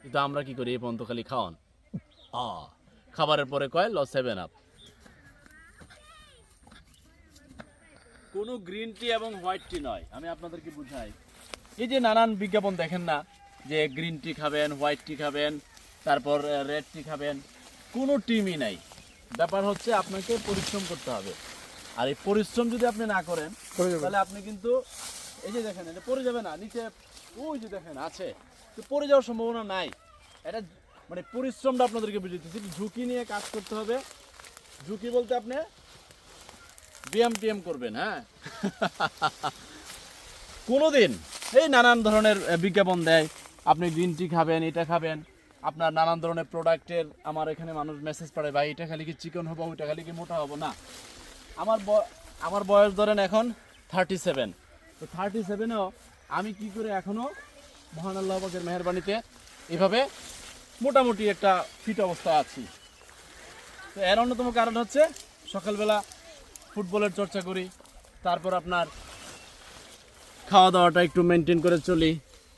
কিন্তু আমরা কি করি? এই পর্যন্ত খালি খাওয়ান। আ খাবারের পরে কয় ল সেভেন আপ কোনো গ্রিন টি এবং হোয়াইট টি নয়। আমি আপনাদেরকে বুঝাই। এই যে নানান বিজ্ঞাপন দেখেন না যে গ্রিন টি খাবেন হোয়াইট টি খাবেন তারপর রেড টি খাবেন কোনো টিমই নাই। ব্যাপার হচ্ছে আপনাকে পরিশ্রম করতে হবে। আর এই পরিশ্রম যদি আপনি না করেন তাহলে আপনি কিন্তু এই যে দেখেন, এটা পড়ে যাবে না, নিচে ওই যে দেখেন আছে। তো পড়ে যাওয়ার সম্ভাবনা নাই। এটা মানে পরিশ্রমটা আপনাদেরকে বুঝিতেছি ঝুঁকি নিয়ে কাজ করতে হবে। ঝুঁকি বলতে আপনি ব্যায়াম টিএম করবেন হ্যাঁ? কোনোদিন এই নানান ধরনের বিজ্ঞাপন দেয়, আপনি গ্রিন টি খাবেন, এটা খাবেন, আপনার নানান ধরনের প্রোডাক্টের আমার এখানে মানুষ মেসেজ পড়ে ভাই, এটা খালি কি চিকন হব, ওইটা খালি কি মোটা হব? না। আমার আমার বয়স ধরেন এখন থার্টি সেভেন তো থার্টি সেভেনেও আমি কি করে এখনও মহান আল্লাহ পাকের মেহরবানিতে এভাবে মোটামুটি একটা ফিট অবস্থা আছি। তো এর অন্যতম কারণ হচ্ছে সকালবেলা ফুটবলের চর্চা করি, তারপর আপনার খাওয়া দাওয়াটা একটু মেনটেন করে চলি।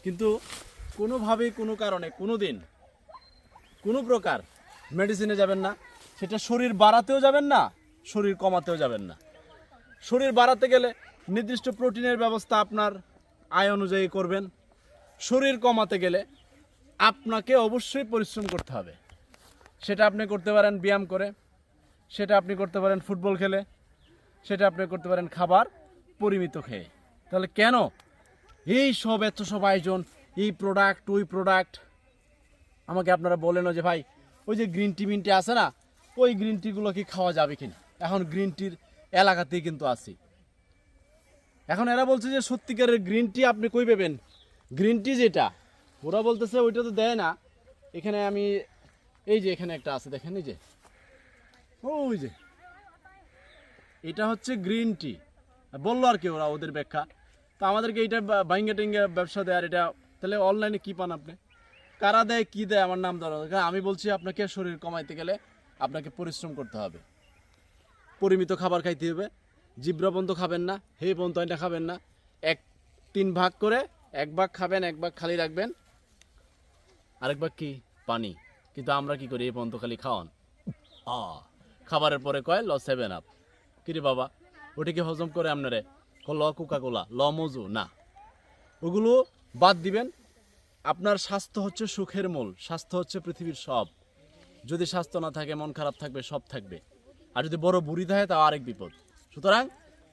কিন্তু কোনোভাবেই কোনো কারণে কোনো দিন কোনো প্রকার মেডিসিনে যাবেন না, সেটা শরীর বাড়াতেও যাবেন না, শরীর কমাতেও যাবেন না। শরীর বাড়াতে গেলে নির্দিষ্ট প্রোটিনের ব্যবস্থা আপনার আয় অনুযায়ী করবেন। শরীর কমাতে গেলে আপনাকে অবশ্যই পরিশ্রম করতে হবে। সেটা আপনি করতে পারেন ব্যায়াম করে, সেটা আপনি করতে পারেন ফুটবল খেলে, সেটা আপনি করতে পারেন খাবার পরিমিত খেয়ে। তাহলে কেন এই সব এত সব আয়োজন, এই প্রোডাক্ট ওই প্রোডাক্ট আমাকে আপনারা বলেন যে ভাই, ওই যে গ্রিন টি মিন টি আছে না, ওই গ্রিন টিগুলো কি খাওয়া যাবে কিনা? এখন গ্রিন টির এলাকাতেই কিন্তু আছি। এখন এরা বলছে যে সত্যিকারের গ্রিন টি আপনি কই পাবেন? গ্রিন টি যেটা, ওরা বলতেছে ওইটা তো দেয় না। এখানে আমি, এই যে এখানে একটা আছে, দেখেন এই যে। ওই যে। এটা হচ্ছে গ্রিন টি বলল আর কি ওরা ওদের ব্যাখ্যা। তো আমাদেরকে এইটা বাইঙ্গা টিঙ্গা ব্যবসা দেয় আর এটা, তাহলে অনলাইনে কি পান আপনি? কারা দেয়, কি দেয়, আমার নাম ধরা। আমি বলছি আপনাকে শরীর কমাইতে গেলে আপনাকে পরিশ্রম করতে হবে। পরিমিত খাবার খাইতে হবে। জিব্রা পর্যন্ত খাবেন না, হে পর্যন্ত এটা খাবেন না। এক, তিন ভাগ করে এক ভাগ খাবেন, এক ভাগ খালি রাখবেন। আরেক ভাগ কি? পানি। কিন্তু আমরা কি করি? এই পর্যন্ত খালি খাওয়ান। আ, খাবারের পরে কয়, ল সেভেন আপ কিরে বাবা, ওটা কি হজম করে আপনারে? ল কোকা কোলা ল মজু, না। ওগুলো বাদ দিবেন। আপনার স্বাস্থ্য হচ্ছে সুখের মূল, স্বাস্থ্য হচ্ছে পৃথিবীর সব। যদি স্বাস্থ্য না থাকে, মন খারাপ থাকবে, সব থাকবে। আর যদি বড় বুড়ি থাকে, তাও আরেক বিপদ। সুতরাং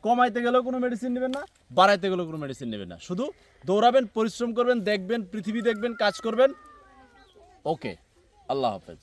কমাইতে গেলেও কোনো মেডিসিন নেবেন না, বাড়াইতে গেলেও কোনো মেডিসিন নেবেন না। শুধু দৌড়াবেন, পরিশ্রম করবেন, দেখবেন, পৃথিবী দেখবেন, কাজ করবেন। ওকে আল্লাহ হাফেজ।